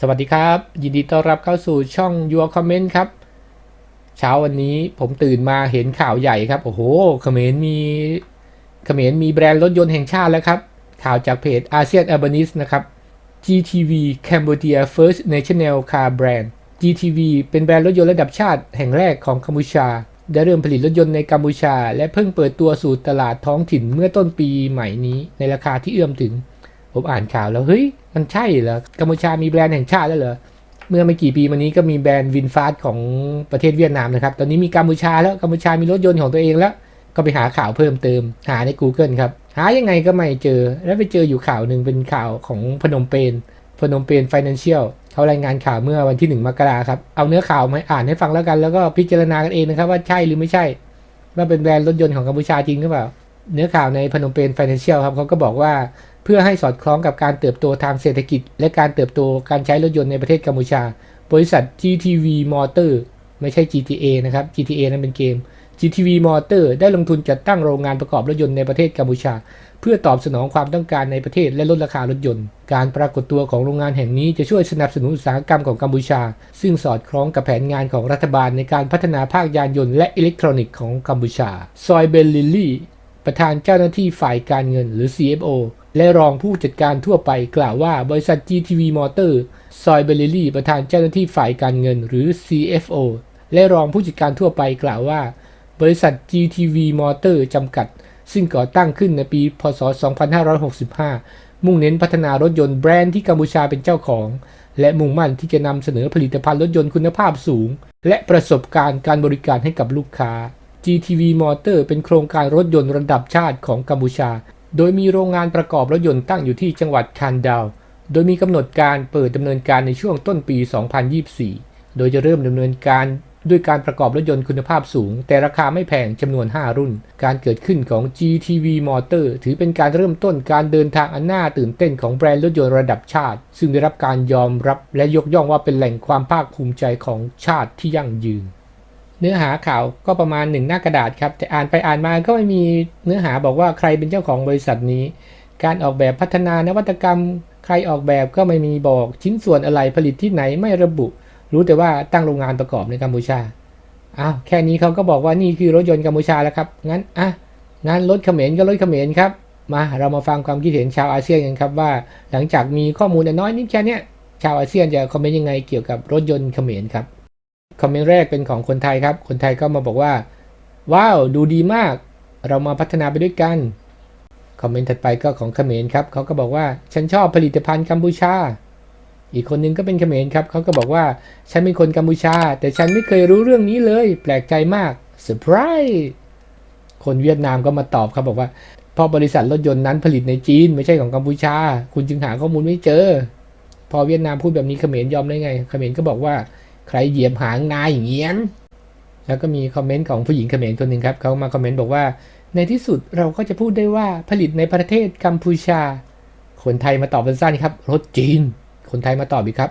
สวัสดีครับ ยินดีต้อนรับเข้าสู่ช่อง Your Comment ครับ เช้าวันนี้ผมตื่นมาเห็นข่าวใหญ่ครับ โอ้โหเขมรมีเขมรมีแบรนด์รถยนต์แห่งชาติแล้วครับ ข่าวจากเพจ ASEAN Urbanist นะครับ GTV Cambodia First National Car Brand GTV เป็นแบรนด์รถยนต์ระดับชาติแห่งแรกของกัมพูชา ได้เริ่มผลิตรถยนต์ในกัมพูชา และเพิ่งเปิดตัวสู่ตลาดท้องถิ่นเมื่อต้นปีใหม่นี้ในราคาที่เอื้อมถึง ผมอ่านข่าวแล้วเฮ้ยมันใช่เหรอกัมพูชามีแบรนด์แห่งชาติแล้วเหรอเมื่อไม่กี่ปีมานี้ก็มีแบรนด์วินฟาสของประเทศเวียดนามนะครับ ตอนนี้มีกัมพูชาแล้วกัมพูชามีรถยนต์ของตัวเองแล้ว ก็ไปหาข่าวเพิ่มเติม หาใน Google ครับ หายังไงก็ไม่เจอ แล้วไปเจออยู่ข่าวหนึ่งเป็นข่าวของพนมเปญ พนมเปญ Financial เขารายงานข่าวเมื่อวันที่ 1 มกราครับ เอาเนื้อข่าวมาอ่านให้ฟังแล้วกัน แล้วก็พิจารณากันเองนะครับว่าใช่หรือไม่ใช่ ว่าเป็นแบรนด์รถยนต์ของกัมพูชาจริงหรือเปล่า เนื้อข่าวในพนมเปญ Financial ครับเขาก็บอกว่า เพื่อให้สอดคล้องกับการเติบโตทางเศรษฐกิจ และการเติบโตการใช้รถยนต์ในประเทศกัมพูชา บริษัท GTV Motor ไม่ใช่ GTA นะครับ GTA นั้นเป็นเกม GTV Motor ได้ลงทุนจัดตั้งโรงงานประกอบรถยนต์ในประเทศกัมพูชา เพื่อตอบสนองความต้องการในประเทศและลดราคารถยนต์ การปรากฏตัวของโรงงานแห่งนี้จะช่วยสนับสนุนอุตสาหกรรมของกัมพูชา ซึ่งสอดคล้องกับแผนงานของรัฐบาลในการพัฒนาภาคยานยนต์และอิเล็กทรอนิกส์ของกัมพูชา ซอยเบลลิลลี่ ประธานเจ้าหน้าที่ฝ่ายการเงินหรือ CFO และรองผู้จัดการทั่วไปกล่าวว่าบริษัท GTV Motor ซอยเบลลิลี่ประธานเจ้าหน้าที่ฝ่ายการเงินหรือ CFO และรองผู้จัดการทั่วไปกล่าวว่า บริษัท GTV Motor จำกัด ซึ่งก่อตั้งขึ้นในปี พศ 2565 มุ่งเน้นพัฒนารถยนต์แบรนด์ที่กัมพูชาเป็นเจ้าของ และมุ่งมั่นที่จะนำเสนอผลิตภัณฑ์รถยนต์คุณภาพสูง และประสบการณ์การบริการให้กับลูกค้า GTV Motor เป็นโครงการรถยนต์ระดับชาติของกัมพูชา โดยมีโรงงานประกอบรถยนต์ตั้งอยู่ที่จังหวัดคันดาว โดยมีกำหนดการเปิดดำเนินการในช่วงต้นปี 2024 โดยจะเริ่มดำเนินการด้วยการประกอบรถยนต์คุณภาพสูง แต่ราคาไม่แพงจำนวน 5 รุ่น การเกิดขึ้นของ GTV Motor ถือเป็นการเริ่มต้นการเดินทางอันน่าตื่นเต้นของแบรนด์รถยนต์ระดับชาติ ซึ่งได้รับการยอมรับและยกย่องว่าเป็นแหล่งความภาคภูมิใจของชาติที่ยั่งยืน เนื้อหาข่าวก็ประมาณหนึ่งหน้ากระดาษครับ แต่อ่านไปอ่านมาก็ไม่มีเนื้อหาบอกว่าใครเป็นเจ้าของบริษัทนี้ การออกแบบพัฒนานวัตกรรม ใครออกแบบก็ไม่มีบอกชิ้นส่วนอะไรผลิตที่ไหนไม่ระบุ รู้แต่ว่าตั้งโรงงานประกอบในกัมพูชาอ้าวแค่นี้เขาก็บอกว่านี่คือรถยนต์กัมพูชาแล้วครับงั้นอะงั้นรถเขมรก็รถเขมรครับมาเรามาฟังความคิดเห็นชาวอาเซียนกันครับว่า หลังจากมีข้อมูลน้อยนิดแค่นี้ชาวอาเซียนจะคอมเมนต์ยังไงเกี่ยวกับรถยนต์เขมรครับ คอมเมนต์แรกเป็นของคนไทยครับ คนไทยก็มาบอกว่า ว้าว ดูดีมาก เรามาพัฒนาไปด้วยกัน คอมเมนต์ถัดไปก็ของเขมรครับเขาก็บอกว่า ฉันชอบผลิตภัณฑ์กัมพูชา อีกคนนึงก็เป็นเขมรครับเขาก็บอกว่า ฉันเป็นคนกัมพูชา แต่ฉันไม่เคยรู้เรื่องนี้เลย แปลกใจมากเซอร์ไพรส์คนเวียดนามก็มาตอบครับบอกว่าพราะบริษัทรถยนต์นั้นผลิตในจีนไม่ใช่ของกัมพูชา คุณจึงหาข้อมูลไม่เจอ พอเวียดนามพูดแบบนี้เขมรยอมได้ไงเขมรก็บอกว่า ใครเหยียบหางนายอย่างเงี้ยแล้วก็มีคอมเมนต์ของผู้หญิงเขมรคนหนึ่งครับเขามาคอมเมนต์บอกว่า ในที่สุดเราก็จะพูดได้ว่าผลิตในประเทศกัมพูชา คนไทยมาตอบสั้นๆครับ รถจีน คนไทยมาตอบอีกครับ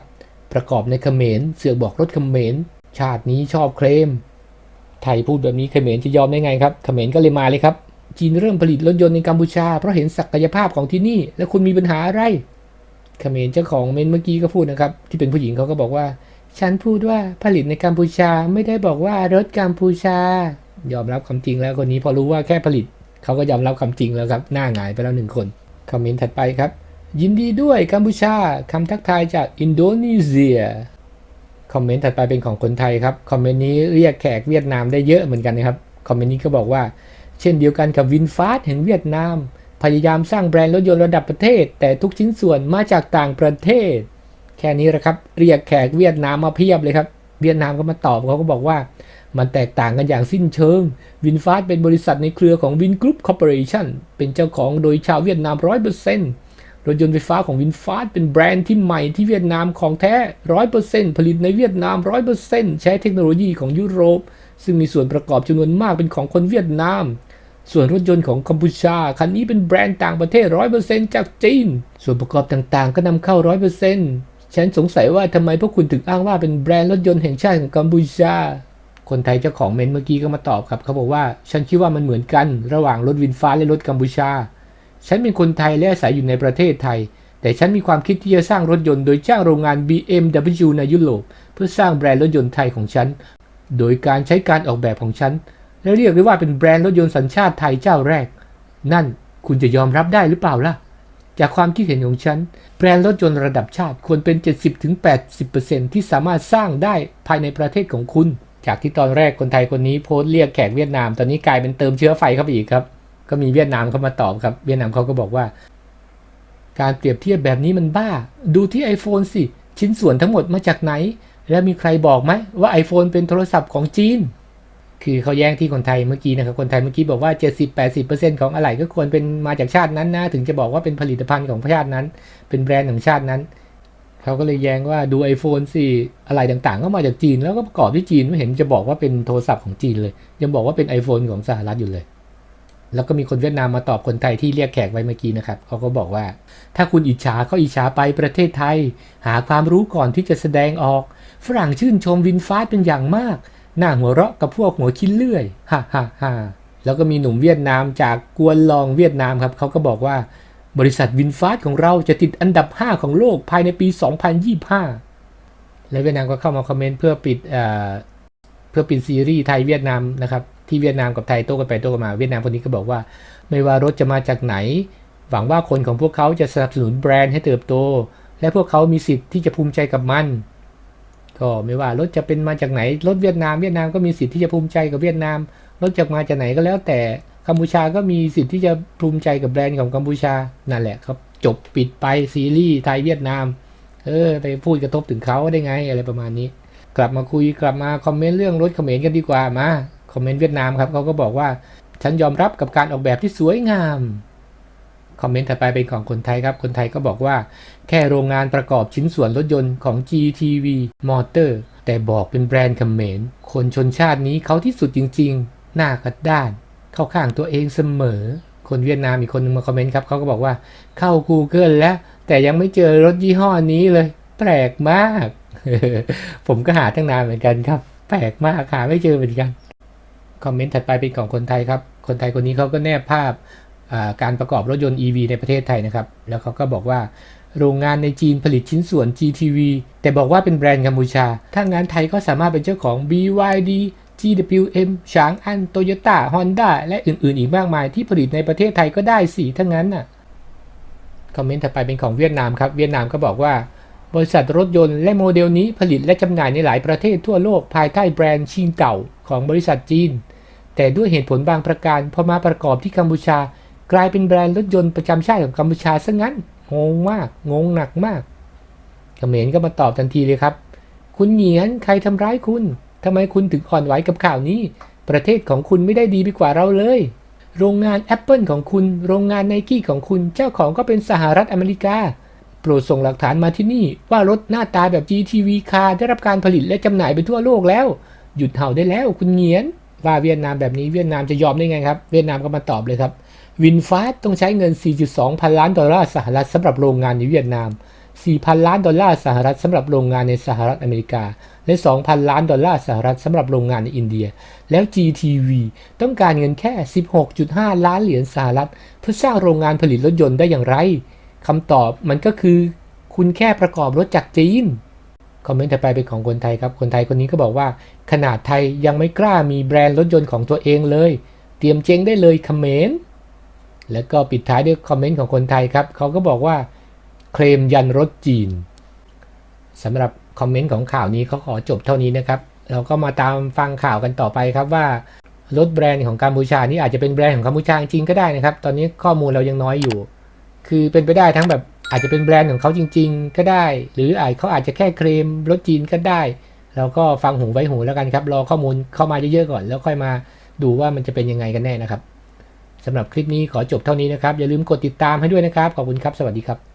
ประกอบในเขมรเสือกบอกรถเขมรชาตินี้ชอบเคลมไทยพูดแบบนี้เขมรจะยอมได้ไงครับเขมรก็เลยมาเลยครับจีนเริ่มผลิตรถยนต์ในกัมพูชา เพราะเห็นศักยภาพของที่นี่ และคุณมีปัญหาอะไรเขมรเจ้าของเมนเมื่อกี้ก็พูดนะครับ ที่เป็นผู้หญิงเขาก็บอกว่า ฉันพูดว่าผลิตในกัมพูชาไม่ได้บอกว่ารถกัมพูชา ยอมรับความจริงแล้วคนนี้พอรู้ว่าแค่ผลิต เขาก็ยอมรับความจริงแล้วครับ หน้าหงายไปแล้วหนึ่งคน คอมเมนต์ถัดไปครับ ยินดีด้วยกัมพูชาคำทักทายจากอินโดนีเซีย คอมเมนต์ถัดไปเป็นของคนไทยครับ คอมเมนต์นี้เรียกแขกเวียดนามได้เยอะเหมือนกันนะครับ คอมเมนต์นี้ก็บอกว่า เช่นเดียวกันกับวินฟาสแห่งเวียดนาม พยายามสร้างแบรนด์รถยนต์ระดับประเทศ แต่ทุกชิ้นส่วนมาจากต่างประเทศ แค่นี้แหละครับ เรียกแขกเวียดนามมาเพียบเลยครับ เวียดนามก็มาตอบเขาก็บอกว่า มันแตกต่างกันอย่างสิ้นเชิงวินฟาสเป็นบริษัทในเครือของวินกรุ๊ปคอร์ปอเรชั่นเป็นเจ้าของโดยชาวเวียดนามร้อยเปอร์เซ็นต์รถยนต์ไฟฟ้าของวินฟาสเป็นแบรนด์ที่ใหม่ที่เวียดนามของแท้ร้อยเปอร์เซ็นต์ผลิตในเวียดนามร้อยเปอร์เซ็นต์ใช้เทคโนโลยีของยุโรป ซึ่งมีส่วนประกอบจำนวนมากเป็นของคนเวียดนามส่วนรถยนต์ของกัมพูชา คันนี้เป็นแบรนด์ต่างประเทศร้อยเปอร์เซ็นต์จากจีน ส่วนประกอบต่างๆ ก็นำเข้าร้อยเปอร์เซ็นต์ ฉันสงสัยว่าทำไมพวกคุณถึงอ้างว่าเป็นแบรนด์รถยนต์แห่งชาติของกัมพูชา คนไทยเจ้าของเมนเมื่อกี้ก็มาตอบครับ เขาบอกว่า ฉันคิดว่ามันเหมือนกันระหว่างรถวินฟ้าและรถกัมพูชา ฉันเป็นคนไทยและอาศัยอยู่ในประเทศไทยแต่แต่ฉันมีความคิดที่จะสร้างรถยนต์โดยจ้างโรงงาน BMW ในยุโรปเพื่อสร้างแบรนด์รถยนต์ไทยของฉัน โดยการใช้การออกแบบของฉัน และเรียกได้ว่าเป็นแบรนด์รถยนต์สัญชาติไทยเจ้าแรก นั่นคุณจะยอมรับได้หรือเปล่าล่ะ จากความคิดเห็นของฉัน แบรนด์รถยนต์ระดับชาติควรเป็น 70-80%ที่สามารถสร้างได้ภายในประเทศของคุณ จากที่ตอนแรกคนไทยคนนี้โพสต์เรียกแขกเวียดนาม ตอนนี้กลายเป็นเติมเชื้อไฟเข้าไปอีกครับ ก็มีเวียดนามเข้ามาตอบครับ เวียดนามเขาก็บอกว่า การเปรียบเทียบแบบนี้มันบ้า ดูที่ iPhone สิ ชิ้นส่วนทั้งหมดมาจากไหน แล้วมีใครบอกไหมว่า iPhone เป็นโทรศัพท์ของจีน คือเขาแย้งที่คนไทยเมื่อกี้นะครับ คนไทยเมื่อกี้บอกว่า 70-80%ของอะไหล่ก็ควรเป็นมาจากชาตินั้นนะ ถึงจะบอกว่าเป็นผลิตภัณฑ์ของชาตินั้น เป็นแบรนด์ของชาตินั้น เขาก็เลยแย้งว่าดู iPhone สิอะไรต่างๆ ก็มาจากจีน แล้วก็ประกอบที่จีนไม่เห็นจะบอกว่าเป็นโทรศัพท์ของจีนเลย ยังบอกว่าเป็น iPhone ของสหรัฐอยู่เลย แล้วก็มีคนเวียดนามมาตอบคนไทยที่เรียกแขกไว้เมื่อกี้นะครับเขาก็บอกว่า ถ้าคุณอิจฉาก็อิจฉาไปประเทศไทย หาความรู้ก่อนที่จะแสดงออก ฝรั่งชื่นชมวินฟาสเป็นอย่างมาก หน้าหัวเราะกับพวกหัวคิ้นเลื่อยฮ่าฮ่าฮ่าแล้วก็มีหนุ่มเวียดนามจากกวนลองเวียดนามครับเขาก็บอกว่าบริษัทวินฟาสของเราจะติดอันดับ 5 ของโลกภายในปี 2025 และเวียดนามก็เข้ามาคอมเมนต์เพื่อปิดเอ่อเพื่อปิดซีรีส์ไทยเวียดนามนะครับที่เวียดนามกับไทยโต้กันไปโต้กันมาเวียดนามคนนี้ก็บอกว่า ไม่ว่ารถจะมาจากไหน หวังว่าคนของพวกเขาจะสนับสนุนแบรนด์ให้เติบโต และพวกเขามีสิทธิ์ที่จะภูมิใจกับมัน ก็ไม่ว่ารถจะเป็นมาจากไหนรถเวียดนามเวียดนามก็มีสิทธิ์ที่จะภูมิใจกับเวียดนามรถจากมาจากไหนก็แล้วแต่กัมพูชาก็มีสิทธิ์ที่จะภูมิใจกับแบรนด์ของกัมพูชานั่นแหละครับ จบปิดไปซีรีส์ไทยเวียดนาม เออไปพูดกระทบถึงเขาได้ไงอะไรประมาณนี้ กลับมาคุยกลับมาคอมเมนต์เรื่องรถเขมรกันดีกว่ามาคอมเมนต์เวียดนามครับเขาก็บอกว่าฉันยอมรับกับการออกแบบที่สวยงาม คอมเมนต์ถัดไปเป็นของคนไทยครับ คนไทยก็บอกว่า แค่โรงงานประกอบชิ้นส่วนรถยนต์ของ GTV Motor แต่บอกเป็นแบรนด์คอมเขมรคนชนชาตินี้เขาที่สุดจริง ๆ หน้ากัดด้าน เข้าข้างตัวเองเสมอ คนเวียดนามอีกคนนึงมาคอมเมนต์ครับเขาก็บอกว่าเข้า Google แล้ว แต่ยังไม่เจอรถยี่ห้อนี้เลย แปลกมาก ผมก็หาตั้งนานเหมือนกันครับ แปลกมากหาไม่เจอเหมือนกันคอมเมนต์ถัดไปเป็นของคนไทยครับ คนไทยคนนี้เขาก็แนบภาพ การประกอบรถยนต์ EV ในประเทศไทยนะครับ แล้วเขาก็บอกว่าโรงงานในจีนผลิตชิ้นส่วน GTV แต่บอกว่าเป็นแบรนด์กัมพูชา ถ้างานไทยก็สามารถเป็นเจ้าของ BYD GWM ฉางอันโตโยต้าฮอนด้าและอื่นๆ อีกมากมายที่ผลิตในประเทศไทยก็ได้สิทั้งนั้นน่ะ คอมเมนต์ถัดไปเป็นของเวียดนามครับ เวียดนามก็บอกว่า บริษัทรถยนต์และโมเดลนี้ผลิตและจำหน่ายในหลายประเทศทั่วโลกภายใต้แบรนด์ชิงเก่าของบริษัทจีน แต่ด้วยเหตุผลบางประการพอมาประกอบที่กัมพูชา กลายเป็นแบรนด์รถยนต์ประจำชาติของกัมพูชาซะงั้น งงมาก งงหนักมากเขมรก็มาตอบทันทีเลยครับ คุณเหงียนใครทำร้ายคุณทำไมคุณถึงอ่อนไหวกับข่าวนี้ ประเทศของคุณไม่ได้ดีไปกว่าเราเลย โรงงาน Apple ของคุณ โรงงานไนกี้ของคุณ เจ้าของก็เป็นสหรัฐอเมริกา โปรดส่งหลักฐานมาที่นี่ ว่ารถหน้าตาแบบ GTV คาได้รับการผลิตและจำหน่ายไปทั่วโลกแล้ว หยุดเห่าได้แล้ว คุณเหงียนว่าเวียดนามแบบนี้เวียดนามจะยอมได้ไงครับ เวียดนามก็มาตอบเลยครับ วินฟาสต้องใช้เงิน 4.2 พันล้านดอลลาร์สหรัฐสำหรับโรงงานในเวียดนาม 4,000 ล้านดอลลาร์สหรัฐสำหรับโรงงานในสหรัฐอเมริกา และ 2,000 ล้านดอลลาร์สหรัฐสำหรับโรงงานในอินเดีย แล้ว GTV ต้องการเงินแค่ 16.5 ล้านเหรียญสหรัฐ เพื่อสร้างโรงงานผลิตรถยนต์ได้อย่างไรคำตอบมันก็คือ คุณแค่ประกอบรถจากจีนคอมเมนต์ถัดไปเป็นของคนไทยครับ คนไทยคนนี้ก็บอกว่า ขนาดไทยยังไม่กล้ามีแบรนด์รถยนต์ของตัวเองเลย เตรียมเจ๊งได้เลยคอมเมนต์ แล้วก็ปิดท้ายด้วยคอมเมนต์ของคนไทยครับเขาก็บอกว่าเคลมยันรถจีนสำหรับคอมเมนต์ของข่าวนี้เขาขอจบเท่านี้นะครับ เราก็มาตามฟังข่าวกันต่อไปครับว่ารถแบรนด์ของกัมพูชานี่อาจจะเป็นแบรนด์ของกัมพูชาจริงก็ได้นะครับ ตอนนี้ข้อมูลเรายังน้อยอยู่ คือเป็นไปได้ทั้งแบบอาจจะเป็นแบรนด์ของเขาจริง ๆ ก็ได้ หรืออาจเขาอาจจะแค่เคลมรถจีนก็ได้ เราก็ฟังหูไว้หูแล้วกันครับ รอข้อมูลเข้ามาเยอะๆก่อน แล้วค่อยมาดูว่ามันจะเป็นยังไงกันแน่นะครับ สำหรับคลิปนี้ขอจบเท่านี้นะครับ อย่าลืมกดติดตามให้ด้วยนะครับ ขอบคุณครับ สวัสดีครับ